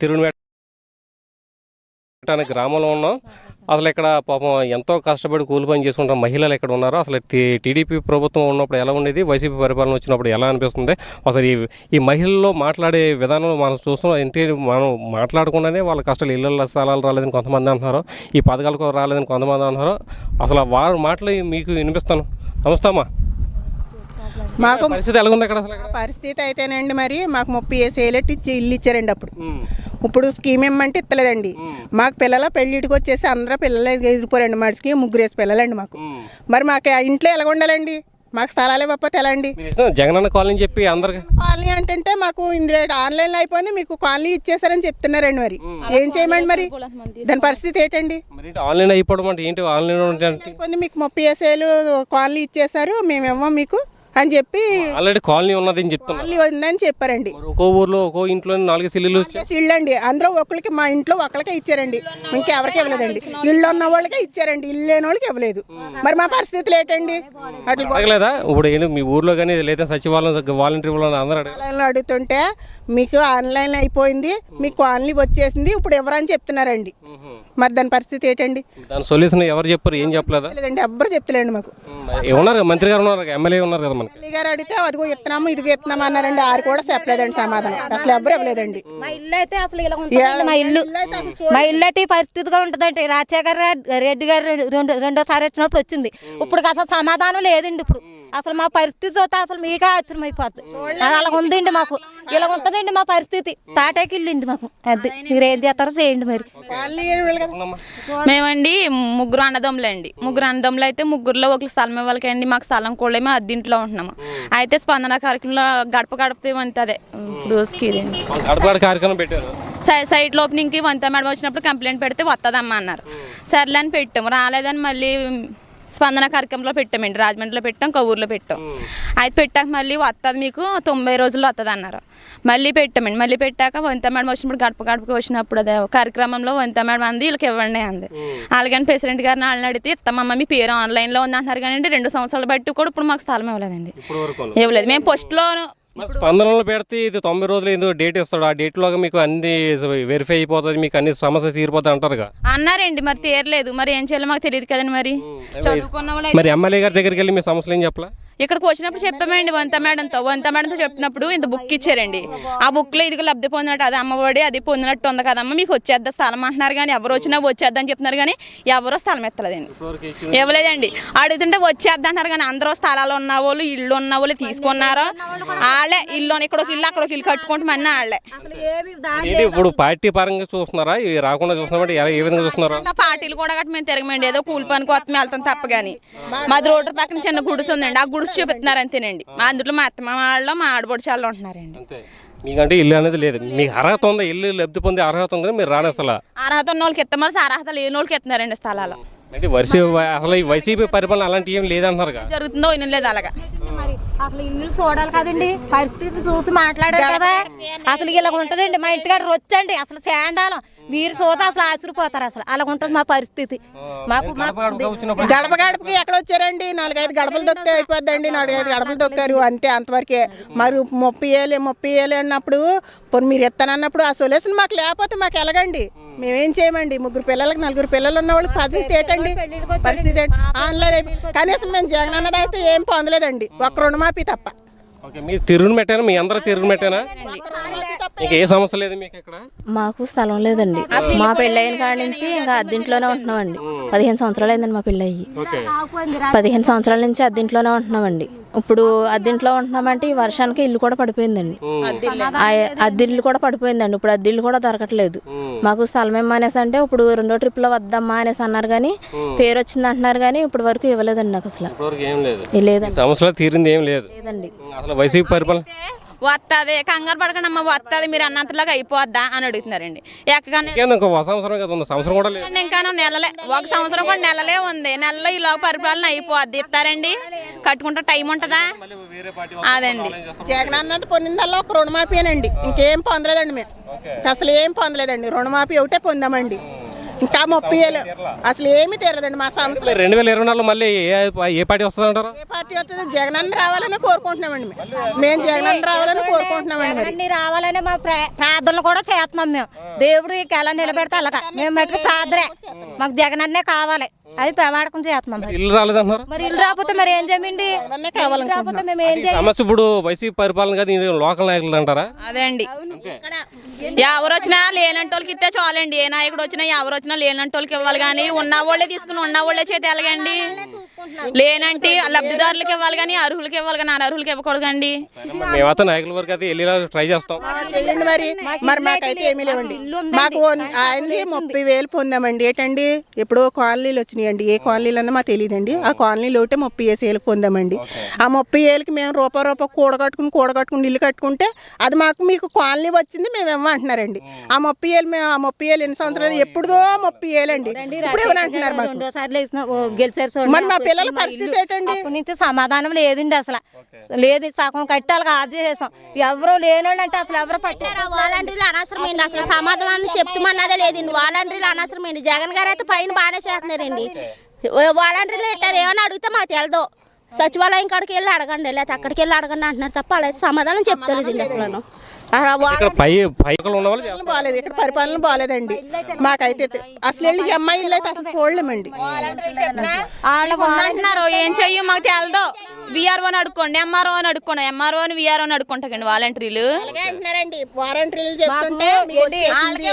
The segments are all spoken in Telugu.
తిరుమల అనే గ్రామంలో ఉన్నాం. అసలు ఇక్కడ పాపం ఎంతో కష్టపడి కూలి పని చేసుకుంటాం మహిళలు ఇక్కడ ఉన్నారు అసలు టీడీపీ ప్రభుత్వం ఉన్నప్పుడు ఎలా ఉండేది వైసీపీ పరిపాలన వచ్చినప్పుడు ఎలా అనిపిస్తుంది? అసలు ఈ ఈ మహిళల్లో మాట్లాడే విధానం మనం చూస్తున్నాం ఏంటి మనం మాట్లాడకుండానే వాళ్ళ కష్టాలు ఇళ్ళ స్థలాలు రాలేదని కొంతమంది అంటున్నారు ఈ పథకాలకు రాలేదని కొంతమంది అంటున్నారు. అసలు వారి మాటలు మీకు వినిపిస్తాను. నమస్తమ్మా మాకు పరిస్థితి ఎలా ఉంది అక్కడ అసలు? ఇక్కడ? పరిస్థితి అయితేనండి మరి మాకు ముప్పై వేసేలెట్టి ఇచ్చి ఇల్లు ఇచ్చారండి అప్పుడు. ఇప్పుడు స్కీమ్ ఇమ్మంటే ఇస్తలేదండి మాకు పిల్లల పెళ్ళిటికి వచ్చేసి అందరూ పిల్లలు ఎదిరిపోరండి మడికి ముగ్గురు వేసి పిల్లలండి మాకు. మరి మాకు ఇంట్లో ఎలా ఉండాలండి? మాకు స్థలాలు ఇవ్వకపోతే ఎలా అండి జగనన్న కాలనీ చెప్పి అందరికి కాలనీ అంటే మాకు ఇందులో ఆన్లైన్లో అయిపోయింది మీకు కాలనీ ఇచ్చేసారని చెప్తున్నారండి మరి. ఏం చేయమండి మరి? దాని పరిస్థితి ఏంటండి? ఆన్లైన్ అయిపోవడం అంటే ఏంటి? ఆన్లైన్ అయిపోయింది మీకు ముప్పై వేసేలు కాలనీ ఇచ్చేసారు మేమేమో మీకు. అని చెప్పి ఆల్రెడీ కాలనీ ఉన్నది అని చెప్తున్నా కాలనీ ఉందని చెప్పారండి. ఒక్కో ఊర్లో ఒక్కో ఇంట్లో నాలుగు సిల్లులు ఇల్లు అండి అందరూ ఒకరికి మా ఇంట్లో ఒకరికే ఇచ్చారండి. ఇంకెవరికి ఇవ్వలేదండి. ఇల్లు ఉన్న వాళ్ళకే ఇచ్చారండి. ఇల్లు లేని వాళ్ళకి ఇవ్వలేదు. మరి మా పరిస్థితులు ఏంటండి? అట్లా ఇప్పుడు ఏంటి మీ ఊర్లో కానీ లేదా సచివాలయం వాలంటీర్ అందరూ ఆన్లైన్లో అడుగుతుంటే మీకు ఆన్లైన్ అయిపోయింది మీకు కాలనీ వచ్చేసింది ఇప్పుడు ఎవరని చెప్తున్నారండి. మరి దాని పరిస్థితి ఏంటండి? దాని సొల్యూషన్ ఎవరు చెప్పారు? ఏం చెప్పలేదా? లేదండి ఎవ్వరు చెప్తలేండి మాకు ఉన్నారు మంత్రి గారు ఉన్నారు ఎమ్మెల్యే ఉన్నారు కదా తల్లి గారు అడిగితే అదిగో ఇస్తున్నాము ఇదిగో ఇస్తున్నాము అన్నారండి. ఆరు కూడా చెప్పలేదండి సమాధానం. అసలు ఎవ్వరు ఇవ్వలేదండి. మా ఇల్లు అయితే అసలు ఇలా ఉంటుందండి మా ఇల్లు. అసలు మా ఇల్లు అయితే ఈ పరిస్థితిగా ఉంటుందండి. రాజశేఖర్ రెడ్డి- రెడ్డి గారు రెండు రెండోసారి వచ్చినప్పుడు వచ్చింది. ఇప్పుడు అసలు సమాధానం లేదండి ఇప్పుడు. అసలు మా పరిస్థితి చూస్తే అసలు మీకే ఆశ్చర్యం అయిపోతుంది అలా ఉందండి మాకు. ఇలా ఉంటుందండి మా పరిస్థితి. తాటాకి ఇల్లుండి మాకు. అది మీరు ఏం చేస్తారో చేయండి మరి. మేమండి ముగ్గురు అన్నదమ్ములు అండి. ముగ్గురు అన్నదమ్ములు అయితే ముగ్గురులో ఒక స్థలం ఇవ్వాలకి అండి. మాకు స్థలం కూడా మేము అద్దీంట్లో ఉంటున్నాము. అయితే స్పందన కార్యక్రమంలో గడప గడపతే వంత అదే ఇప్పుడు కార్యక్రమం పెట్టారు. సై సైట్ ఓపెనింగ్కి వంత మేడం వచ్చినప్పుడు కంప్లైంట్ పెడితే వస్తుందమ్మా అన్నారు. సర్లే అని పెట్టాము. రాలేదని మళ్ళీ స్పందన కార్యక్రమంలో పెట్టామండి రాజమండ్రిలో పెట్టాం కౌర్లో పెట్టాం. అయితే పెట్టాక మళ్ళీ వస్తుంది మీకు తొంభై రోజుల్లో వస్తుంది అన్నారు. మళ్ళీ పెట్టామండి మళ్ళీ పెట్టాక వంత మేడం వచ్చినప్పుడు గడప గడపకి వచ్చినప్పుడు అదే కార్యక్రమంలో వంత మేడం అంది వీళ్ళకి ఇవ్వండి అంది. అలాగని ప్రెసిడెంట్ గారిని వాళ్ళని అడిగితే ఇస్తామమ్మ మీ పేరు ఆన్లైన్లో ఉంది అంటున్నారు కానీ రెండు సంవత్సరాలు బట్టి కూడా ఇప్పుడు మాకు స్థలం ఇవ్వలేదండి. ఇవ్వలేదు. మేము పోస్ట్లో మరి స్పందనలో పెడితే ఇది తొంభై రోజులు ఏదో డేట్ ఇస్తాడు. ఆ డేట్లోగా మీకు అన్ని వెరిఫై అయిపోతుంది మీకు అన్ని సమస్య తీరిపోతాయి అంటారుగా. అన్నారండి మరి తీరలేదు. మరి ఏం చేయాలో మాకు తెలియదు కదండి మరి. చదువుకున్న వాళ్ళు మరి ఎమ్మెల్యే గారి దగ్గరికి వెళ్ళి మీ సమస్యలు ఏం చెప్పలా? ఇక్కడికి వచ్చినప్పుడు చెప్పామండి వంత మేడంతో వంత మేడంతో చెప్పినప్పుడు ఇంత బుక్ ఇచ్చారండి. ఆ బుక్లో ఇదిగో లబ్ధి పొందినట్టు అది అమ్మఒడి అది పొందినట్టు ఉంది కదమ్మ మీకు వచ్చేద్దా స్థలం అంటున్నారు కానీ ఎవరు వచ్చినా వచ్చేద్దని చెప్తున్నారు కానీ ఎవరో స్థలం ఎత్తలేదండి. ఇవ్వలేదండి. అడుగుతుంటే వచ్చేద్దా అంటున్నారు కానీ అందరూ స్థలాలు ఉన్న వాళ్ళు ఇల్లు ఉన్న వాళ్ళు తీసుకున్నారు వాళ్ళే ఇల్లు ఇక్కడ ఒక ఇల్లు అక్కడ ఒక ఇల్లు కట్టుకుంటామని వాళ్ళే ఇప్పుడు పార్టీ పరంగా చూస్తున్నారా? ఇవి రాకుండా చూస్తున్నారా ఎలా- ఏ విధంగా చూస్తున్నారా? ఇంకా పార్టీలు కూడా మేము తిరగమండి. ఏదో కూలి పనికి వస్తాం వెళ్తాం తప్ప కానీ. మాది రోడ్డు పక్కన చిన్న గుడిసె ఉందండి. ఆ గుడిసె చూపిస్తున్నారు అంతేనండి. మా అందులో మా అత్త మా వాళ్ళు మా ఆడబడి చాలా ఉంటున్నారండి. అంతే. మీకంటే ఇల్లు అనేది లేదు. మీకు అర్హత ఉందా? ఇల్లు లబ్ధి పొందే అర్హత ఉంది మీరు రాని అసలు. అర్హత ఉన్న వాళ్ళకి ఇస్తామని అర్హత లేని వాళ్ళకి ఇస్తున్నారండి స్థలాలు. అంటే వైసీపీ అసలు ఈ వైసీపీ పరిపాలన అలాంటి ఏం లేదంటున్నారుగా. జరుగుతుందో వినలేదు లేదు అలాగా. అసలు ఇల్లు చూడాలి కదండి. పరిస్థితి చూసి మాట్లాడారు కదా. అసలు ఇలా ఉంటదండి. మా ఇంటికాడ రొచ్చండి. అసలు శాండాలం. మీరు చూస్తే అసలు ఆశ్చర్యపోతారు అసలు. అలా ఉంటుంది మా పరిస్థితి. మాకు గడప గడపకి ఎక్కడ వచ్చారండి? నాలుగైదు గడపలు దొక్కితే అయిపోద్దండి. నాలుగైదు గడపలు దొక్కారు. అంతే అంతవరకే. మరి ముప్పై ఏళ్ళు ముప్పై ఏళ్ళు అన్నప్పుడు పోనీ మీరు ఇస్తానన్నప్పుడు ఆ సొల్యూషన్ మాకు లేకపోతే మాకు ఎలాగండి? మేమేం చేయమండి? ముగ్గురు పిల్లలకి నలుగురు పిల్లలు ఉన్న వాళ్ళకి పరిస్థితి ఏంటండి పరిస్థితి ఏంటి? కనీసం మేము జగన్ అన్నది అయితే ఏం పొందలేదండి. ఒక్క రుణమాఫీ తప్ప. ఓకే మీరు తిరుగుని పెట్టారా మీ అందరూ తిరుగుని పెట్టానా మీకు ఏ సమస్య లేదు మీకు ఇక్కడ? మాకు స్థలం లేదండి. మా పెళ్ళైన కాడ నుంచి ఇంకా అద్దెంట్లోనే ఉంటున్నామండి. పదిహేను సంవత్సరాలు అయిందండి మా పెళ్ళయి. ఓకే. పదిహేను సంవత్సరాల నుంచి అద్దెంట్లోనే ఉంటున్నామండి. ఇప్పుడు అద్దెంట్లో ఉంటున్నామంటే ఈ వర్షానికి ఇల్లు కూడా పడిపోయిందండి. అద్దెల్లు కూడా పడిపోయిందండి. ఇప్పుడు అద్దెల్లు కూడా దొరకట్లేదు. మాకు స్థలం ఏమనేసి అంటే ఇప్పుడు రెండో ట్రిప్లో వద్దమ్మా అనేసి అన్నారు కానీ పేరు వచ్చింది అంటున్నారు కానీ ఇప్పుడు వరకు ఇవ్వలేదండి నాకు అసలు. ఇప్పటివరకు ఏం లేదు. ఏ లేదండి సమస్యలు తీరింది ఏం లేదు. లేదండి. అసలు వైసీపీ పరిపాలన వస్తుంది కంగారు పడకండి అమ్మ వస్తుంది మీరు అన్నంతలాగా అయిపోద్దా అని అడుగుతున్నారండి. ఎక్కగానే ఇంకో సంవత్సరం కదా ఉంది సంవత్సరం కూడా లేదు. ఇంకా నెలలే ఒక సంవత్సరం కూడా నెలలే ఉంది. నెలలో ఇలా పరిపాలన అయిపోద్ది. ఇస్తారండి. కట్టుకుంటే టైం ఉంటుందా? అదండి. జగన్ పొందిందల్లా ఒక రుణమాఫీనండి ఇంకేం పొందలేదండి మేము. అసలు ఏం పొందలేదండి. రుణమాఫీ ఒకటే పొందామండి. ఇంకా ముప్పై ఏళ్ళు అసలు ఏమీ తీరదండి మా సమస్య రెండు వేల ఇరవై నాలుగులో మళ్ళీ ఏ ఏ పార్టీ వస్తుందంటారు ఏ పార్టీ వస్తుంది? జగనన్న రావాలని కోరుకుంటున్నామండి మేము. మేము జగనన్న రావాలని కోరుకుంటున్నామండి మరి. అన్ని రావాలని మా ప్రా- ప్రార్థనలు కూడా చేస్తున్నాం మేము. దేవుడు ఈ ఎలా నిలబెడితే అలాగా. మేము మటుకు ప్రార్థనే. మాకు జగన్ అన్నే కావాలి. అది ప్రమాణకం చేస్తున్నాం మరి. ఇల్లు రాలేదంటున్నారు? మరి ఇల్లు రాకపోతే మరి ఏం చేయమండి? జగనన్నే ఇల్లు రాకపోతే మేము ఏం ఈ సమస్య ఇప్పుడు వైసీపీ పరిపాలన కాదు ఇది లోకల్ నాయకులు అంటారా? అదే అండి. ఎవరు వచ్చినా లేనంటోళ్ళకి ఇస్తే చాలండి. ఏ నాయకుడు వచ్చినా ఎవరు వచ్చినా లేనంటోళ్ళకి ఇవ్వాలి కానీ ఉన్న వాళ్ళే తీసుకుని ఉన్న వాళ్ళే చేతి ఎలాగండి. లేనంటే లబ్ధిదారులకు ఇవ్వాలి కానీ అర్హులకి ఇవ్వాలి కానీ అనర్హులకి ఇవ్వకూడదండి. మేమైతే నాయకుల వరకు అయితే ట్రై చేస్తాం. మరి. మరి మాకైతే ఏమీ లేవండి. మాకు ఆయనది ముప్పై వేలు పొందామండి. ఏంటండి? ఎప్పుడో కాలనీలు వచ్చినాయండి. ఏ కాలనీలు అన్నా మాకు తెలియదండి. ఆ కాలనీలో ఒకటే ముప్పై వేసి వేలు పొందామండి. ఆ ముప్పై వేలకి మేము రూపాయి రూపాయి కూడగట్టుకుని కూడగట్టుకుని ఇల్లు కట్టుకుంటే అది మాకు మీకు కాలనీ వచ్చింది మేము ఇవ్వమంటున్నారండి. ఆ ముప్పై వేలు మేము ఆ ముప్పై వేలు ఎన్ని సంవత్సరాలు ఎప్పుడుదో ముప్పై వేలండి ఇప్పుడు ఇవ్వనంటున్నారు మాకు. రెండోసారి లేచిన ఓ గెలిచారు చూడండి. మరి మా అప్పుడు పిల్లల మా పరిస్థితి ఇల్లు- ఏంటండి? అప్పటి నుంచి సమాధానం లేదండి అసలు. లేదు సగం కట్టాలి ఆఫ్ చేసేసాం. ఎవరు లేనోళ్ళు అంటే అసలు ఎవరు పట్టారు? వాలంటీర్లు అనవసరమైంది అసలు సమాధానం చెప్తామన్నదే లేదండి. వాలంటీర్లు అనవసరమైంది జగన్ గారు అయితే పైన బాగానే చేస్తున్నారండి. వాలంటీర్లు పెట్టారు. ఏమని అడిగితే మాకు తెలదు. సచివాలయం కాడికి వెళ్ళి అడగండి. లేకపోతే అక్కడికి వెళ్ళి అడగండి అంటున్నారు తప్ప వాళ్ళైతే సమాధానం చెప్తలేదండి అసలు. పై పైకలు ఉన్న వాళ్ళు చేస్తారు. బాగాలేదు. ఇక్కడ పరిపాలన బాగాలేదండి. మాకైతే అసలు వెళ్ళి అమ్మాయి ఇల్లు అయితే అసలు చూడలేమండి. వాళ్ళకు అంటున్నారు ఏం చెయ్యం? మాకు తెలదు. విఆర్ఓ అని అడుక్కోండి ఎంఆర్ఓ అని అడుక్కోండి. ఎంఆర్ఓ అని విఆర్ఓ అని అడుక్కుంటాకండి వాలంటీర్లు. అంటున్నారండి. చెప్తుంటే మీకు వచ్చేసింది.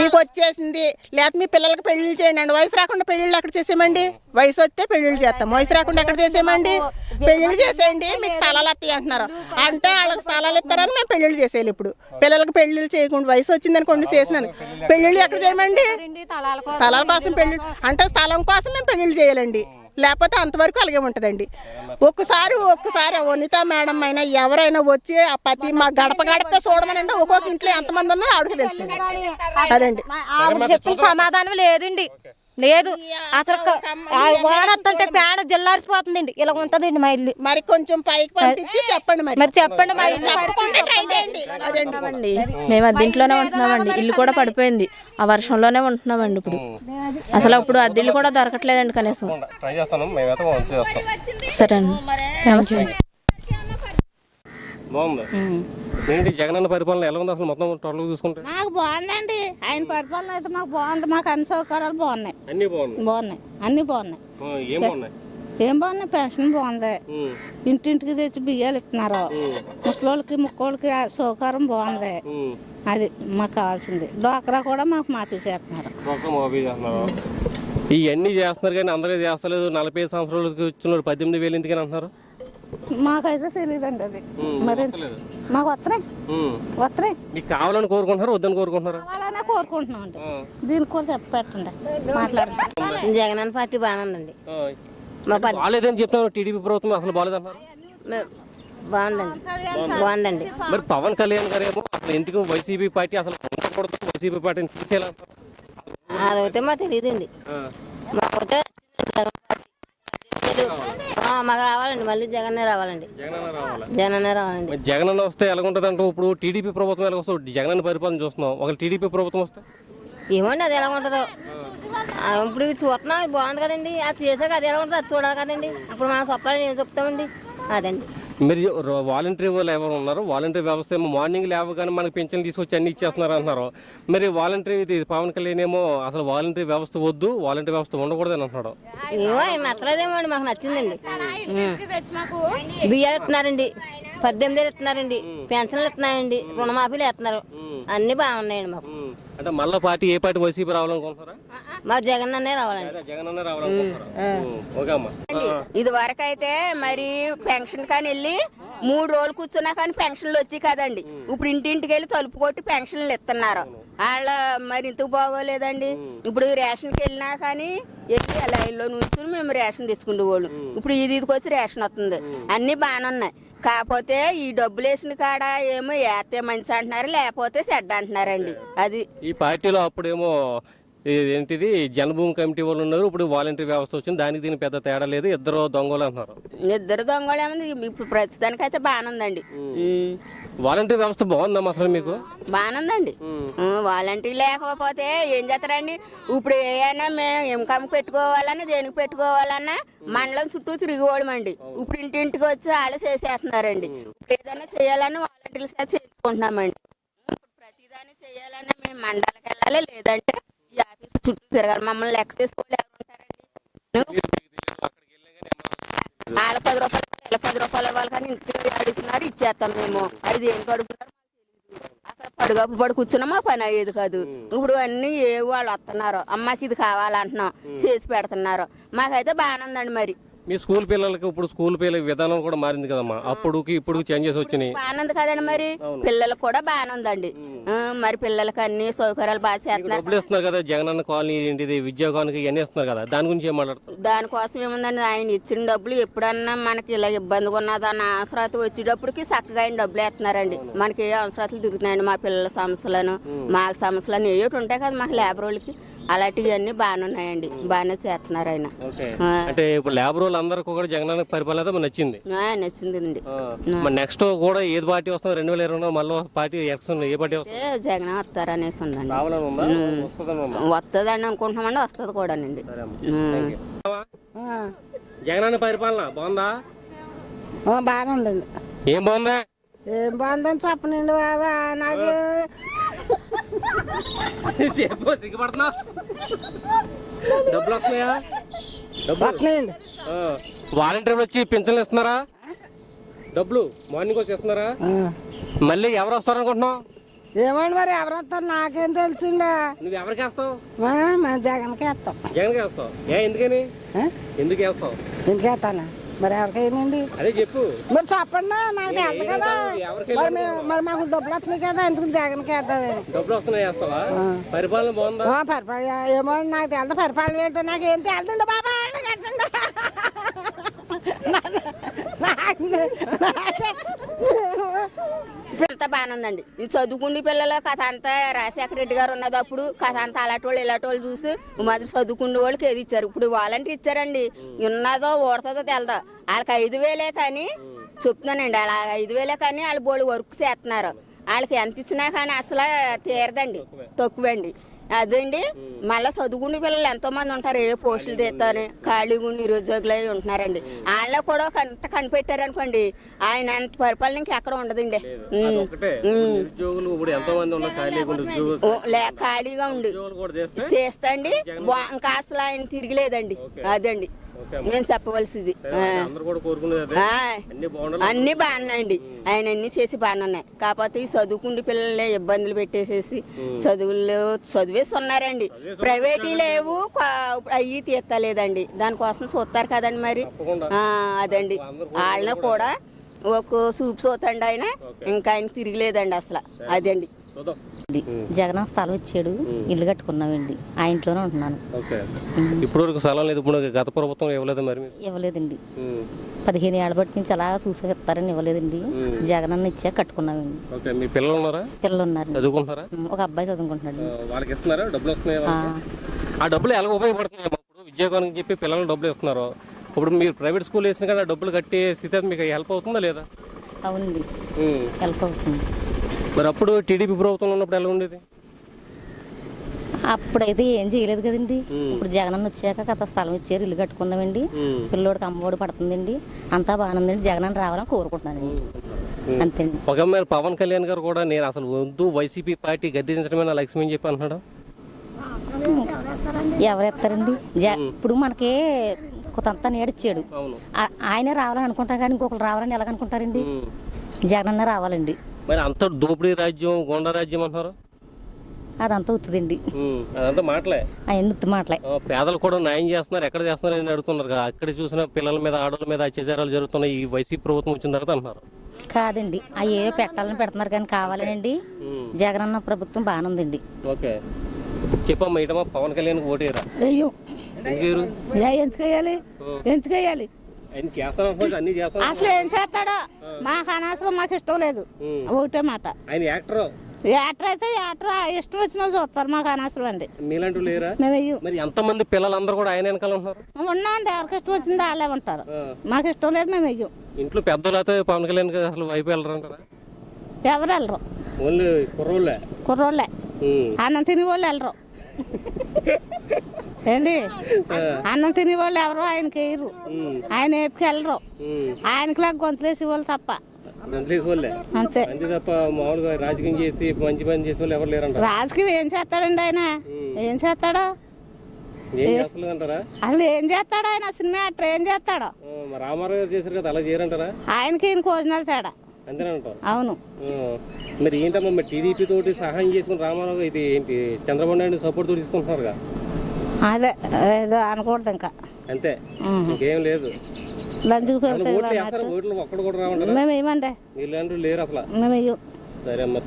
మీకు వచ్చేసింది. లేకపోతే మీ పిల్లలకి పెళ్ళిళ్ళు చేయండి. వయసు రాకుండా పెళ్ళిళ్ళు అక్కడ చేసేయమండి. వయసు వస్తే పెళ్ళిళ్ళు చేస్తాం. వయసు రాకుండా ఎక్కడ చేసేయమండి పెళ్ళిళ్ళు చేసేయండి. మీకు స్థలాలు వస్తాయి అంటున్నారు. అంటే వాళ్ళకి స్థలాలు ఇస్తారని మేము పెళ్ళిళ్ళు చేసేయాలి ఇప్పుడు. పిల్లలకి పెళ్ళిళ్ళు చేయకుండా వయసు వచ్చింది అనుకోండి చేసినాను పెళ్ళిళ్ళు ఎక్కడ చేయమండి? స్థలాల కోసం పెళ్ళి అంటే స్థలం కోసం మేము పెళ్ళిళ్ళు చేయాలండి. లేకపోతే అంతవరకు అలాగే ఉంటుందండి. ఒక్కసారి ఒక్కసారి వనిత మేడం అయినా ఎవరైనా వచ్చి ఆ పతి మా గడప గడప చూడమనండి. ఒక్కొక్క ఇంట్లో ఎంతమంది ఉన్నా ఆవిడకి తెలుస్తుంది. అదండి. సమాధానం లేదండి. లేదు. అసలు వాడొస్తుంటే పేడ జిల్లారిపోతుందండి ఇలా ఉంటుందండి మా ఇల్లు. మరి కొంచెం పైకి పంపించి చెప్పండి మరి. మరి చెప్పండి మా ఇల్లు. తప్పకుండా ట్రై చేయండి. అదండి. అండి మేము అద్దెంట్లోనే ఉంటున్నామండి. ఇల్లు కూడా పడిపోయింది. ఆ వర్షంలోనే ఉంటున్నామండి ఇప్పుడు. అసలు అప్పుడు అద్దెళ్ళు కూడా దొరకట్లేదండి కనీసం. ట్రై చేస్తాను. సరే అండి. బాగుంది. ఏంటి జగనన్న పరిపాలన ఎలా ఉంది అసలు మొత్తం టోటల్ చూసుకుంటే? మాకు బాగుందండి. ఆయన పరిపాలన అయితే మాకు బాగుంది. మాకు అన్ని సౌకర్యాలు బాగున్నాయి. అన్నీ బాగుంది బాగున్నాయి. అన్ని బాగున్నాయి. ఆ, ఏం బాగున్నాయి? ఏం బాగున్నాయి? పెన్షన్ బాగుంది. ఉమ్, ఇంటింటికి తెచ్చి బియ్యాలు ఇస్తున్నారు. ముసలోళ్ళకి ముక్కోళ్ళకి ఆ సౌకర్యం బాగుంది. ఉమ్. అది మాకు కావాల్సింది. డోక్రా కూడా మాకు మాఫీ చేస్తున్నారు. ఇవన్నీ చేస్తున్నారు కానీ అందరూ చేస్తలేదు. నలభై ఐదు సంవత్సరాలకి వచ్చిన పద్దెనిమిది వేలు ఎందుకని అంటున్నారు? మాకైతే తెలియదండి అది. మరి వస్తలేదు. మాకు వస్తున్నాయి. వస్తున్నాయి మీకు కావాలని కోరుకుంటున్నారా? వద్దని కోరుకుంటున్నారా? కావాలనే కోరుకుంటున్నాం అండి. దీనికి కూడా చెప్ప పెట్టండి. మాట్లాడండి జగనన్న పార్టీ బాగానే ఉందండి. బాగాలేదని చెప్తున్నారు. టీడీపీ ప్రభుత్వం అసలు బాగాలేదంటున్నారు. మే- బాగుందండి. బాగుందండి. మరి పవన్ కళ్యాణ్ గారు ఏమో అసలు ఎందుకు వైసీపీ పార్టీ అసలు ఉండకూడదు? వైసీపీ పార్టీని తీసేయాలంటారు అదైతే మాకు తెలియదండి. మాకైతే జగన్. ఆ, మాకు రావాలండి మళ్ళీ జగన్నే రావాలండి. జగనన్న రావాలా? జగనన్నే రావాలండి. మరి జగనన్న వస్తే ఎలా ఉంటుంది అంటే ఇప్పుడు టీడీపీ ప్రభుత్వం ఎలా వస్తుంది? జగనన్న పరిపాలన చూస్తున్నాం. ఒక టీడీపీ ప్రభుత్వం వస్తే? ఏమండి అది ఎలా ఉంటుందో ఇప్పుడు చూస్తున్నాం బాగుంది కదండి. అది చేసాక అది ఎలా ఉంటుంది అది చూడాలి కదండి. ఇప్పుడు మనం చెప్పాలని ఏం చెప్తామండి? అదండి. మరి వాలంటరీ వాళ్ళు ఎవరు ఉన్నారు వాలంటరీ వ్యవస్థ ఏమో మార్నింగ్ లేవగానే మనకి పెన్షన్ తీసుకొచ్చి అన్ని ఇచ్చేస్తున్నారు అంటున్నారు. మరి వాలంటరీ ఇది పవన్ కళ్యాణ్ ఏమో అసలు వాలంటరీ వ్యవస్థ వద్దు వాలంటరీ వ్యవస్థ ఉండకూడదని అంటున్నాడు. ఏమో ఆయన నచ్చలేదేమో అండి మాకు నచ్చిందండి. బియ్యాలు ఇస్తున్నారండి పద్దెనిమిది వేలు ఇస్తున్నారండి పెన్షన్లు ఇస్తున్నాయండి రుణమాఫీలు ఇస్తున్నారు అన్ని బాగున్నాయండి మాకు. అంటే మళ్ళీ పార్టీ ఏ పార్టీ వైసీపీ రావాలనుకుంటున్నారా? మా జగన్ అన్నే రావాలండి అదే జగనన్న రావాలనుకుంటున్నారా. ఓకే అమ్మా. ఇది వరకు అయితే మరి పెన్షన్ కానీ వెళ్ళి మూడు రోజులు కూర్చున్నా కానీ పెన్షన్లు వచ్చి కదండి. ఇప్పుడు ఇంటింటికి వెళ్ళి తలుపు కొట్టి పెన్షన్లు ఇస్తున్నారు. వాళ్ళ మరి ఇంతకు బాగోలేదండి. ఇప్పుడు రేషన్కి వెళ్ళినా కానీ వెళ్ళి లైన్లో నుంచుని మేము రేషన్ తెచ్చుకుంటే వాళ్ళు ఇప్పుడు ఇది ఇదికి వచ్చి రేషన్ వస్తుంది. అన్ని బాగానే ఉన్నాయి. కాకపోతే ఈ డబ్బులు వేసిన కాడ ఏమో వేస్తే మంచి అంటున్నారు లేకపోతే చెడ్డ అంటున్నారండి. అది ఈ పార్టీలో అప్పుడేమో ఏంటిది జనభూమి కమిటీ వాళ్ళు ఉన్నారు. ఇప్పుడు వాలంటీర్ వ్యవస్థ వచ్చింది. దానికి దీనికి పెద్ద తేడా లేదు. ఇద్దరు దొంగలు అంటున్నారు. ఇద్దరు దొంగలు ఏముంది? ఇప్పుడు ప్రస్తుతానికి అయితే బాగానే ఉందండి ఉమ్. వాలంటీర్ వ్యవస్థ బాగుందమ్మా అసలు మీకు? బాగానే ఉందండి వాలంటీర్ లేకపోతే ఏం చేస్తారండి? ఇప్పుడు ఏమైనా మేము ఇన్కమ్ పెట్టుకోవాలన్నా దేనికి పెట్టుకోవాలన్నా మండలం చుట్టూ తిరిగిపోవడమండి ఇప్పుడు ఇంటింటికి వచ్చి వాళ్ళు చేసేస్తున్నారండి. ఏదైనా చేయాలన్నా వాలంటీర్ల చేసుకుంటున్నామండి ప్రతిదాన్ని చేయాలన్నా మేము మండలికి వెళ్ళాలి లేదంటే చుట్టూ తిరగాలి. మమ్మల్ని లెక్క చేసుకోవాలి ఎవరు ఉంటారండి? వాళ్ళ పది రూపాయలు వీళ్ళ పది రూపాయలు ఇవ్వాలి కానీ ఇంటికి అడుగుతున్నారు ఇచ్చేస్తాం మేము. అది మాకు తెలీదు. అసలు పడుగప్పు పడి కూర్చున్నా మా పని అయ్యేది కాదు. ఇప్పుడు అన్ని ఏ వాళ్ళు వస్తున్నారు. అమ్మకి ఇది కావాలంటున్నాం. చేసి పెడుతున్నారు. మాకైతే బాగానే ఉందండి మరి. మీ స్కూల్ పిల్లలకి ఇప్పుడు స్కూల్ పిల్లల విధానం కూడా మారింది కదమ్మా. అప్పుడుకి ఇప్పుడు చేంజెస్ వచ్చినాయి. బాగానే ఉంది కదండి మరి. పిల్లలకు కూడా బాగానే ఉందండి. మరి పిల్లలకి అన్ని సౌకర్యాలు బాగా చేస్తున్నారు డబ్బులు ఇస్తున్నారు కదా జగనన్న కాలనీ ఏంటిది విద్యాకానికి ఇవన్నీ ఇస్తున్నారు కదా దాని గురించి ఏం మాట్లాడుతున్నారు? దానికోసం ఏముందండి ఆయన ఇచ్చిన డబ్బులు ఎప్పుడన్నా మనకి ఇలా ఇబ్బందిగా ఉన్నదన్న అవసరాలు వచ్చేటప్పటికి చక్కగా ఆయన డబ్బులు వేస్తున్నారండి. మనకి ఏ అవసరాలు తిరుగుతున్నాయండి మా పిల్లల సమస్యలను మా సమస్యలను ఏటి ఉంటాయి కదా మాకు లేబర్ వాళ్ళకి. అలాంటివన్నీ బాగానే ఉన్నాయండి. బాగానే చేస్తున్నారు ఆయన. అంటే ఇప్పుడు లేబర్ వాళ్ళు అందరికీ కూడా జగనన్న పరిపాలన అయితే నచ్చింది. ఆ, మరి నెక్స్ట్ కూడా ఏది పార్టీ వస్తుంది? రెండు వేల ఇరవై మళ్ళీ పార్టీ ఎలక్షన్ ఏ పార్టీ వస్తుంది? జగన్ వస్తారు అనేసి ఉందండి. ఉందా? వస్తుందని అనుకుంటున్నామండి వస్తుంది కూడానండి. జగనన్న పరిపాలన బాగుందా? బాగానే ఉందండి. ఏం బాగుందా? ఏం బాగుందని చెప్పనండి బాబా. నాకు చెప్పు సిగ్గుపడుతున్నా? డబ్బులు వస్తున్నాయా? డబ్బులు. వస్తున్నాయండి. వాలంటీర్లు వచ్చి పింఛన్లు ఇస్తున్నారా? డబ్బులు మార్నింగ్ వచ్చి ఇస్తున్నారా? మళ్ళీ ఎవరు వస్తారు అనుకుంటున్నావు ఏమండి మరి ఎవరు వస్తారు? నాకేం తెలిసిండా? నువ్వు ఎవరికి వేస్తావు? మా జగన్కి వేస్తాం. జగన్కి వేస్తావు. ఏ ఎందుకని? ఎందుకు వేస్తావు? ఎందుకు వేస్తానా? మరి ఎవరికైనండి? అదే చెప్పు. మరి చెప్పండి నాకు తెలుసు కదా. మరి మేము మరి మాకు డబ్బులు వస్తున్నాయి కదా ఎందుకు జగన్కి వేద్దామని డబ్బులు వస్తున్నాయి వేస్తావా? పరిపాలన బాగుందా? పరిపాలన ఏమో నాకు తెలుదు పరిపాలన ఏంటో నాకు ఏం తెలుదండి బాబా నాకు ఎట్టండి. అంతా బాగానే ఉందండి. ఈ చదువుకునే పిల్లలు కథ అంతా రాజశేఖర రెడ్డి గారు ఉన్నది అప్పుడు. కథ అంతా అలాంటి వాళ్ళు ఇలాంటి వాళ్ళు చూసి మాదిరి చదువుకునే వాళ్ళకి ఏది ఇచ్చారు? ఇప్పుడు వాలంటీర్ ఇచ్చారండి. ఉన్నదో ఓడుతుందో తెలదో? వాళ్ళకి ఐదు వేలే కానీ చెప్తున్నానండి. అలా ఐదు వేలే కానీ వాళ్ళు బోళ్ళు వర్క్ చేస్తున్నారు. వాళ్ళకి ఎంత ఇచ్చినా కానీ అసలు తీరదండి. తక్కువండి. అదండి. మళ్ళీ చదువుకునే పిల్లలు ఎంతో మంది ఉంటారు. ఏ పోస్టులు తీస్తారు. ఖాళీగా ఉండి నిరుద్యోగులు అయి ఉంటున్నారండి వాళ్ళ కూడా కంట కనిపెట్టారు అనుకోండి. ఆయన అంత పరిపాలన ఉండదండి. ఉద్యోగులు ఓ, లే ఖాళీగా ఉండి. చేస్తే చేస్తండి ఇంకా అసలు ఆయన తిరిగిలేదండి. అదండి. నేను చెప్పవలసింది. అన్ని బాగున్నాయండి. ఆయన అన్ని చేసి బాగున్నాయి. కాకపోతే ఈ చదువుకుండి పిల్లలే ఇబ్బందులు పెట్టేసేసి చదువులు చదివేసి ఉన్నారండి ప్రైవేట్ లేవు అయ్యి తీస్తలేదండి దానికోసం చూస్తారు కదండి మరి. అదండి. వాళ్ళని కూడా ఒక సూప్ సోతండి ఆయన. ఇంకా ఆయన తిరిగిలేదండి అసలు. అదండి. జగన్ స్థలం ఇచ్చాడు ఇల్లు కట్టుకున్నామండి. ఆ ఇంట్లోనే ఉంటున్నాను. ఓకే. ఇప్పుడు వరకు స్థలం లేదు ఇప్పుడు గత ప్రభుత్వం ఇవ్వలేదు మరి ఇవ్వలేదండి. పదిహేను ఏళ్ళ బట్టి నుంచి అలా చూసి ఇస్తారని ఇవ్వలేదండి జగన్ అన్న ఇచ్చా కట్టుకున్నామండి. ఓకే మీ పిల్లలు ఉన్నారా? పిల్లలు ఉన్నారు చదువుకుంటున్నారా ఒక అబ్బాయి చదువుకుంటున్నాడు. వాళ్ళకి ఇస్తున్నారా? డబ్బులు వస్తున్నాయా? ఆ. డబ్బులు ఎలా ఉపయోగపడుతున్నాయి ఇప్పుడు చెప్పి పిల్లలకు డబ్బులు ఇస్తున్నారు. ఇప్పుడు మీరు ప్రైవేట్ స్కూల్ వేసిన కదా డబ్బులు కట్టే స్థితి మీకు హెల్ప్ అవుతుందా లేదా? అవునండి. హెల్ప్ అవుతుంది. మరి అప్పుడు టీడీపీ ప్రభుత్వం ఉన్నప్పుడు ఎలా ఉండేది? అప్పుడైతే ఏం చేయలేదు కదండి. ఇప్పుడు జగన్ అన్న వచ్చాక కథ స్థలం ఇచ్చారు ఇల్లు కట్టుకున్నామండి పిల్లోడికి అమ్మఒడి పడుతుందండి. అంతా బాగానుందండి జగన్ అన్న రావాలని కోరుకుంటున్నానండి. అంతేండి. ఒక మరి పవన్ కళ్యాణ్ గారు కూడా నేను అసలు వద్దు వైసీపీ పార్టీ గద్దెదించడమే నా లక్ష్యం అని చెప్పి అంటున్నాడు? ఎవరు ఎత్తారండి జ- ఇప్పుడు మనకి కొంతంతా నేడిచ్చాడు. ఆయనే రావాలని అనుకుంటాం కానీ ఇంకొకరు రావాలని ఎలాగనుకుంటారండి? ఉమ్. జగన్ అన్న రావాలండి. మరి అంత దోపిడీ రాజ్యం గోండా రాజ్యం అంటున్నారు? అదంతా ఉత్తుదండి. అదంతా మాటలే. ఉత్తి మాటలే? పేదలు కూడా న్యాయం చేస్తున్నారు. ఎక్కడ చేస్తున్నారు అని అడుగుతున్నారు. కదా. అక్కడ చూసిన పిల్లల మీద ఆడవాళ్ళ మీద అత్యాచారాలు జరుగుతున్నాయి. ఈ వైసీపీ ప్రభుత్వం వచ్చిన తర్వాత అంటున్నారు. కాదండి. అవి ఏవో పెట్టాలని పెడుతున్నారు కానీ కావాలనండి. ఉమ్. జగన్ అన్న ప్రభుత్వం బాగానే ఉందండి. ఓకే. చెప్పమ్మా ఇటమా పవన్ కళ్యాణ్ ఓటేరా అయ్యో. ఎందుకు వేయాలి? ఎందుకు వేయాలి? అన్ని అసలు ఏం చేస్తాడో? మాకు అనవసరం మాకు ఇష్టం లేదు. ఒకటే మాట. ఆయన యాక్టర్? ఏటర్ అయితే ఏటర్ ఇష్టం వచ్చిన చూస్తారు మాకు అనవసరం అండి. మీలాంటి లేరా? మేము వెయ్యం మరి ఎంతమంది పిల్లలందరూ కూడా ఆయన వెనకాల ఉంటున్నారు? ఎవరికి ఇష్టం వచ్చిందో వాళ్ళే ఉంటారు. మాకు ఇష్టం లేదు మేము వెయ్యం ఇంట్లో పెద్దలతో పవన్ కళ్యాణ్ అసలు వైపు వెళ్ళరంటారా ఎవరు వెళ్ళరు? కుర్రోళ్ళే? కుర్రోళ్ళే. అన్నం తినే వాళ్ళు వెళ్ళరు. ఏంటి అన్నం తినే వాళ్ళు ఎవరు ఆయనకి వేయరు. ఆయన ఏపుకి వెళ్ళరు. ఆయనకిలా గొంతులేసి వాళ్ళు తప్ప. గంటలేసి వాళ్ళే అంతే. అంతే తప్ప మామూలుగా రాజకీయం చేసి మంచి పని చేసే వాళ్ళు ఎవరు లేరంటారా రాజకీయం ఏం చేస్తాడండి ఆయన? ఏం చేస్తాడు? అసలు ఏం చేస్తాడు ఆయన? సినిమా యాక్టర్ ఏం చేస్తాడు? రామారావు గారు చేశారు కదా అలా చేయరంటారా? ఆయనకి ఈయన భోజనాలు తేడా. అవును. మరి ఏంటమ్మా మరి టీడీపీ తోటి సహాయం చేసుకుని రామారావు ఇది ఏంటి చంద్రబాబు నాయుడు సపోర్ట్ తోటి తీసుకుంటున్నారుగా? అదే ఏదో అనకూడదు ఇంకా. అంతే. ఇంకేం లేదు. లంచ్కి మేము వేయమండి వీళ్ళంటూ లేరు అసలు. మేము సరే అమ్మ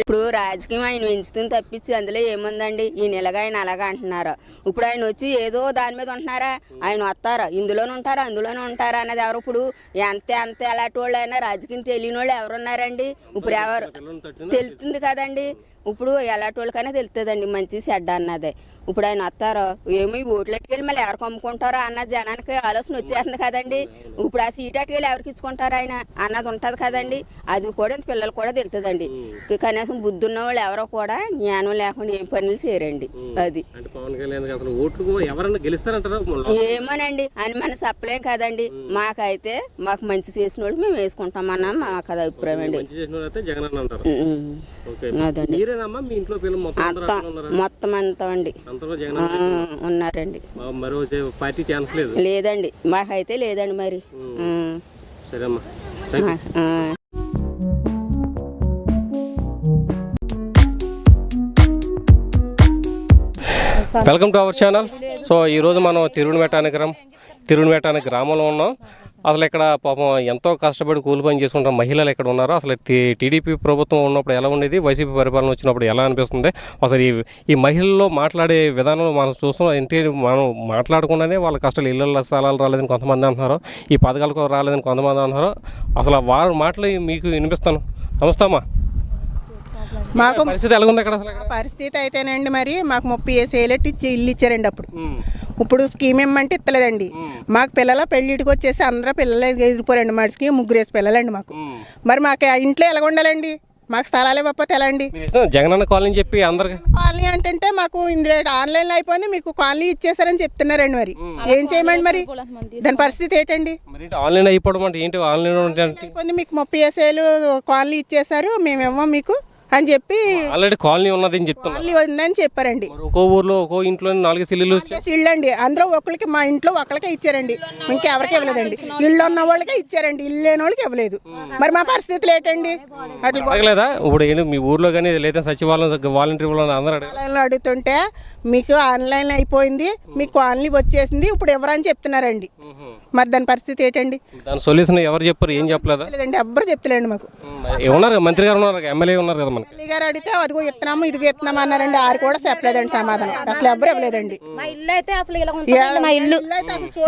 ఇప్పుడు రాజకీయం ఆయన పెంచుతుంది తప్పించి అందులో ఏముందండి? ఈయన ఇలాగ ఆయన అలాగా అంటున్నారు. ఇప్పుడు ఆయన వచ్చి ఏదో దాని మీద ఉంటున్నారా? ఆయన వస్తారా? ఇందులోనే ఉంటారా? అందులోనే ఉంటారా అన్నది ఎవరు? ఇప్పుడు ఎంత ఎంత ఎలాంటి వాళ్ళు అయినా రాజకీయం తెలియని వాళ్ళు ఎవరు ఉన్నారండి ఇప్పుడు ఎవరు? తెలుస్తుంది కదండి. ఇప్పుడు ఎలాంటి వాళ్ళకైనా తెలుస్తుందండి మంచి చెడ్డ అన్నదే. ఇప్పుడు ఆయన వస్తారో ఏమో ఈ ఓట్లు అట్టుకెళ్ళి మళ్ళీ ఎవరికి అమ్ముకుంటారో అన్న జనానికి ఆలోచన వచ్చేస్తుంది కదండి. ఇప్పుడు ఆ సీట్ అట్టుకెళ్ళి ఎవరికి ఇచ్చుకుంటారు ఆయన అన్నది ఉంటది కదండి. అది కూడా పిల్లలు కూడా తెలుస్తుందండి కనీసం బుద్ధి ఉన్న వాళ్ళు ఎవరో కూడా జ్ఞానం లేకుండా ఏం పనులు చేయరండి. అది. అంటే ఏమోనండి అని మన చెప్పలేం కదండి. మాకైతే మాకు మంచి చేసిన వాళ్ళు మేము వేసుకుంటామన్న మాకు అది అభిప్రాయం అండి. వాళ్ళు అదండి. మీరేనమ్మా? మీ ఇంట్లో పిల్లలు మొత్తం అంతా మొత్తం అండి. ఉన్నారండి. మా- మరో చే- పార్టీ ఛాన్స్ లేదు. లేదండి. మాకైతే లేదండి మరి. Welcome to our channel so ఈరోజు మనం తిరువణమేట అనే గ్రామం తిరువణమేట అనే గ్రామంలో ఉన్నాం. అసలు ఇక్కడ పాపం ఎంతో కష్టపడి కూలి పని చేసుకుంటాం మహిళలు ఇక్కడ ఉన్నారు అసలు టీ- టీడీపీ ప్రభుత్వం ఉన్నప్పుడు ఎలా ఉండేది వైసీపీ పరిపాలన వచ్చినప్పుడు ఎలా అనిపిస్తుంది? అసలు ఈ ఈ మహిళల్లో మాట్లాడే విధానం మనం చూస్తున్నాం ఏంటి మనం మాట్లాడకుండానే వాళ్ళ కష్టాలు ఇళ్ళ స్థలాలు రాలేదని కొంతమంది అంటున్నారు ఈ పథకాలకు రాలేదని కొంతమంది అంటున్నారు. అసలు వారి మాటలు మీకు వినిపిస్తాను. నమస్తే అమ్మా. మాకు పరిస్థితి ఎలా ఉంది అక్కడ అసలు? ఇక్కడ? పరిస్థితి అయితేనండి మరి మాకు ముప్పై వేసి ఏలెట్టి ఇచ్చి ఇల్లు ఇచ్చారండి అప్పుడు. ఇప్పుడు స్కీమ్ ఇమ్మంటే ఇస్తలేదండి మాకు పిల్లల పెళ్ళిటికి వచ్చేసి అందరూ పిల్లలు ఎదిరిపోరండి మడికి ముగ్గురు వేసి పిల్లలండి మాకు. మరి మాకు ఇంట్లో ఎలా ఉండాలండి? మాకు స్థలాలు ఇవ్వకపోతే ఎలా అండి జగనన్న కాలనీ చెప్పి అందరికి కాలనీ అంటే మాకు ఇందులో ఆన్లైన్లో అయిపోయింది మీకు కాలనీ ఇచ్చేసారని చెప్తున్నారండి మరి. ఏం చేయమండి మరి? దాని పరిస్థితి ఏంటండి? ఆన్లైన్ అయిపోవడం అంటే ఏంటి? ఆన్లైన్ అయిపోయింది మీకు ముప్పై వేసేలు కాలనీ ఇచ్చేసారు మేము ఇవ్వం మీకు. అని చెప్పి ఆల్రెడీ కాలనీ ఉన్నది అని చెప్తున్నా కాలనీ ఉందని చెప్పారండి. ఒక్కో ఊర్లో ఒక్కో ఇంట్లో నాలుగు సిల్లులు ఇల్లు అండి అందరూ ఒకరికి మా ఇంట్లో ఒకరికే ఇచ్చారండి. ఇంకెవరికి ఇవ్వలేదండి. ఇల్లు ఉన్న వాళ్ళకే ఇచ్చారండి. ఇల్లు లేని వాళ్ళకి ఇవ్వలేదు. మరి మా పరిస్థితులు ఏంటండి? అట్లా అడగలేదా? ఇప్పుడు ఏంటి? మీ ఊర్లో కానీ లేదా సచివాలయం వాలంటీర్ వాళ్ళు అందరూ అడుగుతుంటే మీకు ఆన్లైన్ అయిపోయింది మీకు కాలనీ వచ్చేసింది ఇప్పుడు ఎవరని చెప్తున్నారండి? మరి దాని పరిస్థితి ఏంటండి? దాని సొల్యూషన్ ఎవరు చెప్పారు ఏం చెప్పలేదా? లేదండి ఎవ్వరు చెప్తలేండి మాకు. ఉన్నారు మంత్రి గారు ఉన్నారు ఎమ్మెల్యే ఉన్నారు కదా మనకి. తల్లి గారు అడిగితే అదిగో ఇస్తున్నాము ఇదిగో ఇస్తున్నాము అన్నారండి ఆరు కూడా చెప్పలేదండి సమాధానం. అసలు ఎవ్వరు ఇవ్వలేదండి మా ఇల్లు అయితే అసలు ఇలా ఉంటుందండి మా ఇల్లు.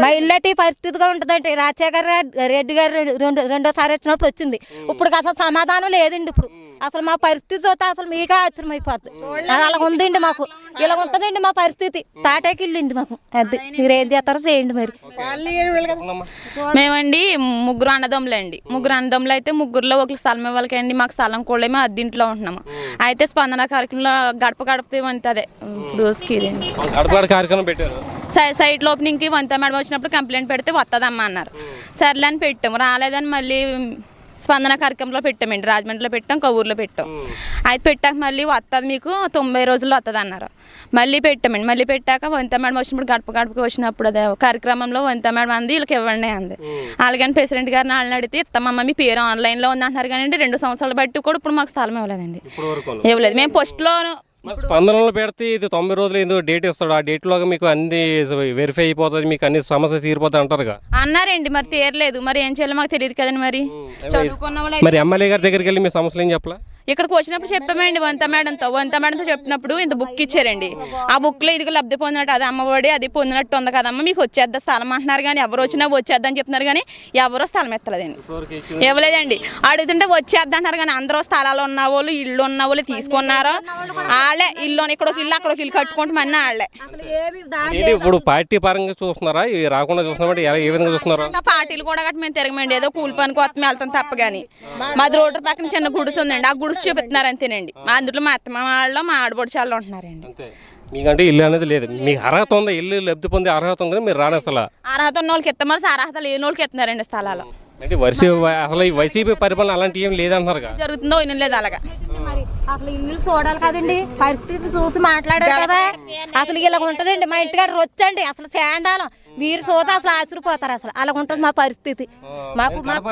మా ఇల్లు అయితే ఈ పరిస్థితిగా ఉంటుందండి. రాజశేఖర్ రెడ్డి- రెడ్డి గారు రెండు రెండోసారి వచ్చినప్పుడు వచ్చింది. ఇప్పుడు అసలు సమాధానం లేదండి ఇప్పుడు. అసలు మా పరిస్థితి చూస్తే అసలు మీకే ఆశ్చర్యం అయిపోద్ది అలా ఉందండి మాకు. ఇలా ఉంటుందండి మా పరిస్థితి. తాటాకి ఇల్లు మాకు. అది మీరు ఏం చేస్తారో చేయండి మరి. మేమండి ముగ్గురు అన్నదమ్ములండి ముగ్గురు అన్నదమ్ములు అయితే ముగ్గురులో ఒక స్థలం ఇవ్వాలండి మాకు స్థలం కూడా మేము అద్దీంట్లో ఉంటున్నాము. అయితే స్పందన కార్యక్రమంలో గడప గడపతే వంత అదే. ఇప్పుడు స్కీమ్ గడపగడ కార్యక్రమం పెట్టారు. సై- సైట్ ఓపెనింగ్కి వంత మేడం వచ్చినప్పుడు కంప్లైంట్ పెడితే వస్తుందమ్మా అన్నారు. సర్లే అని పెట్టాము. రాలేదని మళ్ళీ స్పందన కార్యక్రమంలో పెట్టామండి. రాజమండ్రిలో పెట్టాం కౌర్లో పెట్టాం. అయితే పెట్టాక మళ్ళీ వస్తుంది మీకు తొంభై రోజుల్లో వస్తుంది అన్నారు. మళ్ళీ పెట్టామండి. మళ్ళీ పెట్టాక వంత మేడం వచ్చినప్పుడు గడప గడపకి వచ్చినప్పుడు అదే కార్యక్రమంలో వంత మేడం అంది వీళ్ళకి ఇవ్వండి అంది. అలాగని ప్రెసిడెంట్ గారిని వాళ్ళని అడిగితే ఇస్తామమ్మ మీ పేరు ఆన్లైన్లో ఉంది అంటున్నారు కానీ రెండు సంవత్సరాలు బట్టి కూడా ఇప్పుడు మాకు స్థలం ఇవ్వలేదండి. ఇవ్వలేదు. మేము ఫస్ట్లో స్పందనలో పెడితే ఇది తొంభై రోజులు ఏదో డేట్ ఇస్తాడు. ఆ డేట్లోగా మీకు అన్ని వెరిఫై అయిపోతుంది. మీకు అన్ని సమస్య తీరిపోతాయి అంటారుగా. అన్నారండి మరి తీరలేదు. మరి ఏం చేయాలో మాకు తెలియదు కదండి మరి. చదువుకున్న వాళ్ళు మరి ఎమ్మెల్యే గారి దగ్గరికి వెళ్ళి మీ సమస్యలు ఏం చెప్పలా? ఇక్కడికి వచ్చినప్పుడు చెప్పామండి వంత మేడంతో వంత మేడంతో చెప్పినప్పుడు ఇంత బుక్ ఇచ్చారండి. ఆ బుక్లో ఇదిగో లబ్ధి పొందినట్టు అది అమ్మఒడి అది పొందినట్టు ఉంది కదమ్మ మీకు వచ్చేద్దా స్థలం అంటున్నారు కానీ ఎవరు వచ్చినా వచ్చేద్దని చెప్తున్నారు కానీ ఎవరో స్థలం ఎత్తలేదండి. ఇవ్వలేదండి అడుగుతుంటే వచ్చేద్దా అంటారు కానీ అందరూ స్థలాలు ఉన్న వాళ్ళు ఇల్లు ఉన్న వాళ్ళు తీసుకున్నారు వాళ్ళే ఇల్లు ఇక్కడ ఒక ఇల్లు అక్కడ ఒక ఇల్లు కట్టుకుంటామని వాళ్ళే ఇప్పుడు పార్టీ పరంగా చూస్తున్నారా? ఇవి రాకుండా చూస్తున్నారా ఎలా- ఏ విధంగా చూస్తున్నారా? ఇంకా పార్టీలు కూడా మేము తిరగమండి. ఏదో కూలి పనికి వస్తాం వెళ్తాం తప్ప కానీ. మాది రోడ్డు పక్కన చిన్న గుడిసె ఉందండి. ఆ గుడిసె చూపిస్తున్నారు అంతేనండి మా అందులో మా అత్త మా వాళ్ళు మా ఆడబడి చాలా ఉంటున్నారండి. అంతే. మీకంటే ఇల్లు అనేది లేదు. మీకు అర్హత ఉందా? ఇల్లు లబ్ధి పొందే అర్హత ఉంది కానీ మీరు రానేస్తలా అర్హత ఉన్న వాళ్ళకి ఇస్తామని అర్హత లేని వాళ్ళకి ఇస్తున్నారండి స్థలాలు. అంటే వైసీపీ అసలు ఈ వైసీపీ పరిపాలన అలాంటి ఏం లేదంటున్నారుగా. జరుగుతుందో వినలేదు లేదు అలాగా. మరి అసలు ఇల్లు చూడాలి కదండి. పరిస్థితి చూసి మాట్లాడారు కదా. అసలు ఇలా ఉంటదండి. మా ఇంటికాడ రొచ్చండి. అసలు శాండాలం. మీరు చూస్తే అసలు ఆశ్చర్యపోతారు అసలు. అలా ఉంటుంది మా పరిస్థితి. మాకు గడప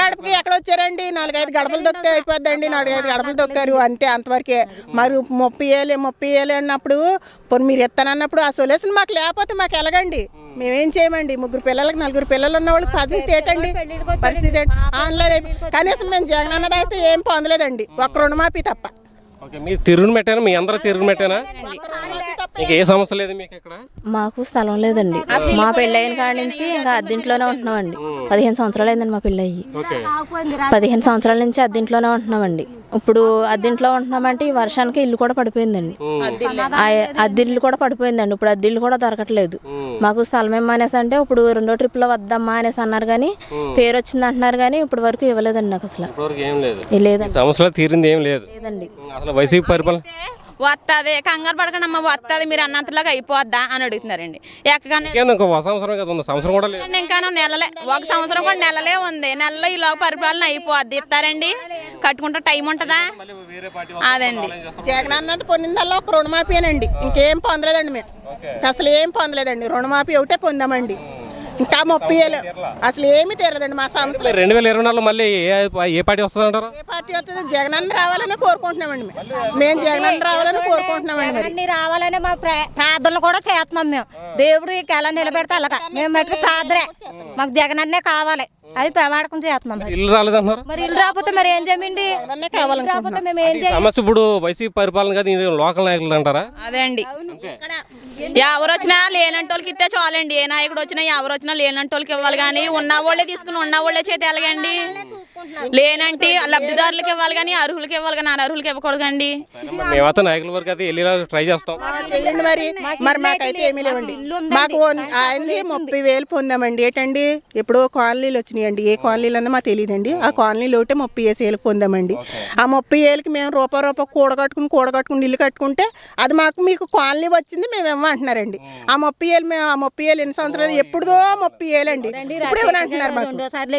గడపకి ఎక్కడ వచ్చారండి? నాలుగైదు గడపలు దొక్కితే అయిపోద్దండి. నాలుగైదు గడపలు దొక్కారు అంతే అంతవరకే. మరి ముప్పై ఏళ్ళు ముప్పై ఏళ్ళు అన్నప్పుడు పోనీ మీరు ఇస్తానన్నప్పుడు ఆ సొల్యూషన్ మాకు లేకపోతే మాకు ఎలాగండి? మేమేం చేయమండి? ముగ్గురు పిల్లలకి నలుగురు పిల్లలు ఉన్న వాళ్ళకి పరిస్థితి ఏంటండి పరిస్థితి అయిపోయి కనీసం మేము జగన్ అన్నది అయితే ఏం పొందలేదండి. ఒక్క రుణమాఫీ తప్ప. ఓకే మీరు తిరుగుని పెట్టారా మీ అందరూ తిరుగుని పెట్టానా మీకు ఏ సమస్య లేదు మీకు ఇక్కడ? మాకు స్థలం లేదండి. మా పెళ్ళైన కాడి నుంచి ఇంకా అద్దెంట్లోనే ఉంటున్నామండి. పదిహేను సంవత్సరాలు అయిందండి మా పెళ్ళయి ఓకే. పదిహేను సంవత్సరాల నుంచి అద్దెంట్లోనే ఉంటున్నామండి. ఇప్పుడు అద్దెంట్లో ఉంటున్నామంటే ఈ వర్షానికి ఇల్లు కూడా పడిపోయిందండి. అద్దెల్లు కూడా పడిపోయిందండి. ఇప్పుడు అద్దెల్లు కూడా దొరకట్లేదు. మాకు స్థలం ఏమనేసి అంటే ఇప్పుడు రెండో ట్రిప్లో వద్దమ్మా అనేసి అన్నారు కానీ పేరు వచ్చింది అంటున్నారు కానీ ఇప్పుడు వరకు ఇవ్వలేదండి నాకు అసలు. ఇప్పటివరకు ఏం లేదు. ఏ లేదండి సమస్యలు తీరింది ఏం లేదు. లేదండి. అసలు వైసీపీ పరిపాలన వస్తుంది కంగారు పడకండి అమ్మ వస్తుంది మీరు అన్నంతలాగా అయిపోద్దా అని అడుగుతున్నారండి. ఎక్కగానే ఇంకో సంవత్సరం కదా ఉంది సంవత్సరం కూడా లేదు. ఇంకా నెలలే ఒక సంవత్సరం కూడా నెలలే ఉంది. నెలలో ఇలా పరిపాలన అయిపోద్ది ఇస్తారండి. కట్టుకుంటే టైం ఉంటుందా? అదండి. జగన్ అన్నది పొందిందల్లా ఒక రుణమాఫీనండి ఇంకేం పొందలేదండి మేము. అసలు ఏం పొందలేదండి. రుణమాఫీ ఒకటే పొందామండి. ఇంకా ముప్పై ఏళ్ళు అసలు ఏమీ తీరలేదండి మా సంస్థ రెండు వేల ఇరవై నాలుగులో మళ్ళీ ఏ ఏ పార్టీ వస్తుంది అంటారు? ఏ పార్టీ వస్తుంది? జగన్ రావాలని కోరుకుంటున్నామండి మేము. మేము జగన్ అన్న రావాలని కోరుకుంటున్నామండి మరి. అన్ని రావాలని మా ప్రా- ప్రార్థనలు కూడా చేస్తున్నాం మేము. దేవుడు ఎలా నిలబెడితే అలాగా. మేము మటుకు ప్రార్థనే. మాకు జగన్ అన్నే కావాలి. అది ప్రమాణకం చేస్తున్నాం మరి. ఇల్లు మరి ఇల్లు రాకపోతే మరి ఏం రాకపోతే మేము ఈ సమస్య ఇప్పుడు వైసీపీ పరిపాలన కాదు ఇది లోకల్ నాయకులు అంటారా? అదే అండి. ఎవరు వచ్చినా లేనంటోళ్ళకి ఇస్తే చాలండి. ఏ నాయకుడు వచ్చినా ఎవరు వచ్చినా లేనంటోళ్ళకి ఇవ్వాలి కానీ ఉన్న వాళ్ళే తీసుకుని ఉన్న వాళ్ళే చేతి ఎలాగండి. లేనంటే లబ్ధిదారులకు ఇవ్వాలి కానీ అర్హులకి ఇవ్వాలి కానీ అనర్హులకి ఇవ్వకూడదండి. మేమైతే నాయకుల వరకు అయితే వెళ్ళేలా ట్రై చేస్తాం. మరి. మరి మాకైతే ఏమీ లేవండి. మాకు ముప్పై వేలు పొందామండి. ఏంటండి? ఎప్పుడో కాలనీలు వచ్చినాయండి ఏ కాలనీలు అన్నా మాకు తెలియదండి ఆ కాలనీలో ఒకటే ముప్పై వేసి వేలు పొందామండి. ఆ ముప్పై వేలకి మేము రూపాయి రూపాయి కూడగట్టుకుని కూడగట్టుకుని ఇల్లు కట్టుకుంటే అది మాకు మీకు కాలనీ వచ్చింది మేము ఇవ్వమంటున్నారండి ఆ ముప్పై వేలు మేము ఆ ముప్పై వేలు ఎన్ని సంవత్సరాలు ఎప్పుడుదో ముప్పై వేలండి ఇప్పుడు ఇవ్వనంటున్నారు మాకు? రెండోసారి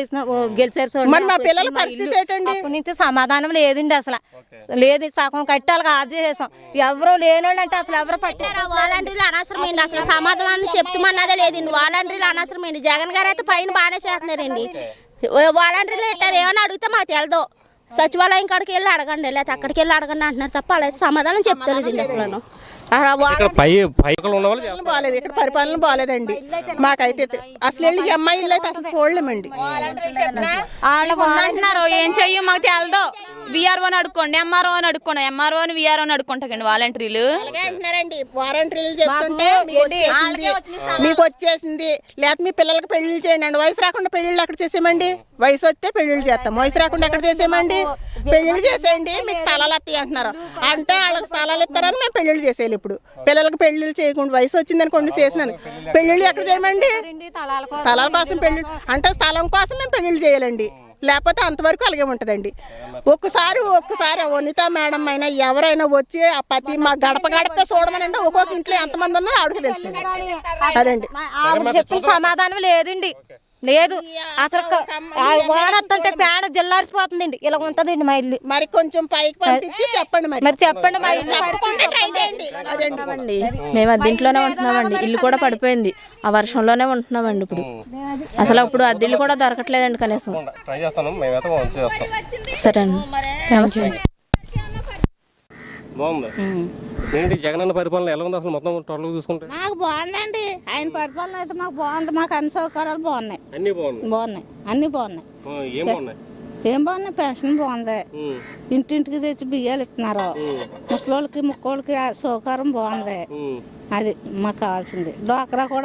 గెలిచారు చూడండి. మరి మా పిల్లల పరిస్థితి. ఏంటండి? నుంచి సమాధానం లేదండి అసలు. లేదు సగం కట్టాలి ఆఫ్ చేసేసాం. ఎవరు లేనోళ్ళు అంటే అసలు ఎవరు పట్టారు వాలంటీర్లు అనవసరమైంది అసలు సమాధానం చెప్తామన్నదే లేదండి. వాలంటీర్లు అనవసరమైంది జగన్ గారు అయితే పైన బాగానే చేస్తున్నారండి. వాలంటీర్లు పెట్టారు ఏమని అడిగితే మాకు తెలదు. సచివాలయం కాడికి వెళ్ళి అడగండి లేకపోతే అక్కడికి వెళ్ళి అడగండి అంటున్నారు తప్ప అలా సమాధానం చెప్తలేదండి అసలు. పై పైకలు ఉన్న వాళ్ళు పరిపాలన బాగాలేదు. ఇక్కడ పరిపాలన బాగాలేదండి. మాకైతే అసలు వెళ్ళి ఈ అమ్మాయి ఇల్లు అయితే అసలు చూడలేమండి. అంటున్నారు ఏం చెయ్యం మాకు తెలదు. విఆర్ఓ అని అడుక్కోండి ఎంఆర్ఓ అని అడుక్కోండి. ఎంఆర్ఓ అని విఆర్ఓ అని అడుక్కుంటాకండి వాలంటీర్లు. అంటున్నారండి. చెప్తుంటే మీకు వచ్చేసింది, లేకపోతే మీ పిల్లలకి పెళ్ళిళ్ళు చేయండి వయసు రాకుండా పెళ్ళిళ్ళు అక్కడ చేసేయమండి. వయసు వస్తే పెళ్ళిళ్ళు చేస్తాం. వయసు రాకుండా ఎక్కడ చేసేయమండి? పెళ్ళిళ్ళు చేసేయండి. మీకు స్థలాలు వస్తాయి అంటున్నారు. అంటే వాళ్ళకి స్థలాలు ఇస్తారని మేము పెళ్ళిళ్ళు చేసేయాలి ఇప్పుడు పిల్లలకి పెళ్ళిళ్ళు చేయకుండా వయసు వచ్చింది అనుకోండి చేసినాను. పెళ్ళిళ్ళు ఎక్కడ చేయమండి? స్థలాల కోసం పెళ్ళి అంటే స్థలం కోసం మేము పెళ్ళిళ్ళు చేయాలండి. లేకపోతే అంతవరకు అలాగే ఉంటుందండి. ఒక్కసారి ఒక్కసారి వనిత మేడం అయినా ఎవరైనా వచ్చి ఆ పతి మా గడప గడప చూడమనంటే ఒక్కొక్క ఇంట్లో ఎంతమంది ఉన్నా ఆవిడకి తెలుస్తుంది. అదండి. సమాధానం లేదండి. లేదు. అసలు వాడత్తంటే పేడ జిల్లారిపోతుందండి ఇలా ఉంటదండి మా ఇల్లు మరి కొంచెం పైకి పంపించి చెప్పండి మరి. మరి చెప్పండి మా ఇల్లు మేము అద్దెంట్లోనే ఉంటున్నామండి. ఇల్లు కూడా పడిపోయింది. ఆ వర్షంలోనే ఉంటున్నామండి ఇప్పుడు. అసలు ఇప్పుడు అద్దెల్లు కూడా దొరకట్లేదండి కనీసం. ట్రై చేస్తాను. మేమైతే మంచి చేస్తాం. సరే అండి. బాగుంది? ఏంటి జగనన్న పరిపాలన ఎలా ఉంది అసలు మొత్తం టోటల్ చూసుకుంటే? మాకు బాగుందండి. ఆయన పరిపాలన అయితే మాకు బాగుంది. మాకు అన్ని సౌకర్యాలు బాగున్నాయి. అన్నీ బాగుంది బాగున్నాయి. అన్ని బాగున్నాయి. ఏం బాగున్నాయి? ఏం బాగున్నాయి? పెన్షన్ బాగుంది. ఇంటింటికి తెచ్చి బియ్యాలు ఇస్తున్నారు. ముసలోళ్ళకి ముక్కోళ్ళకి సౌకర్యం బాగుంది. అది మాకు కావాల్సింది. డోక్రా కూడా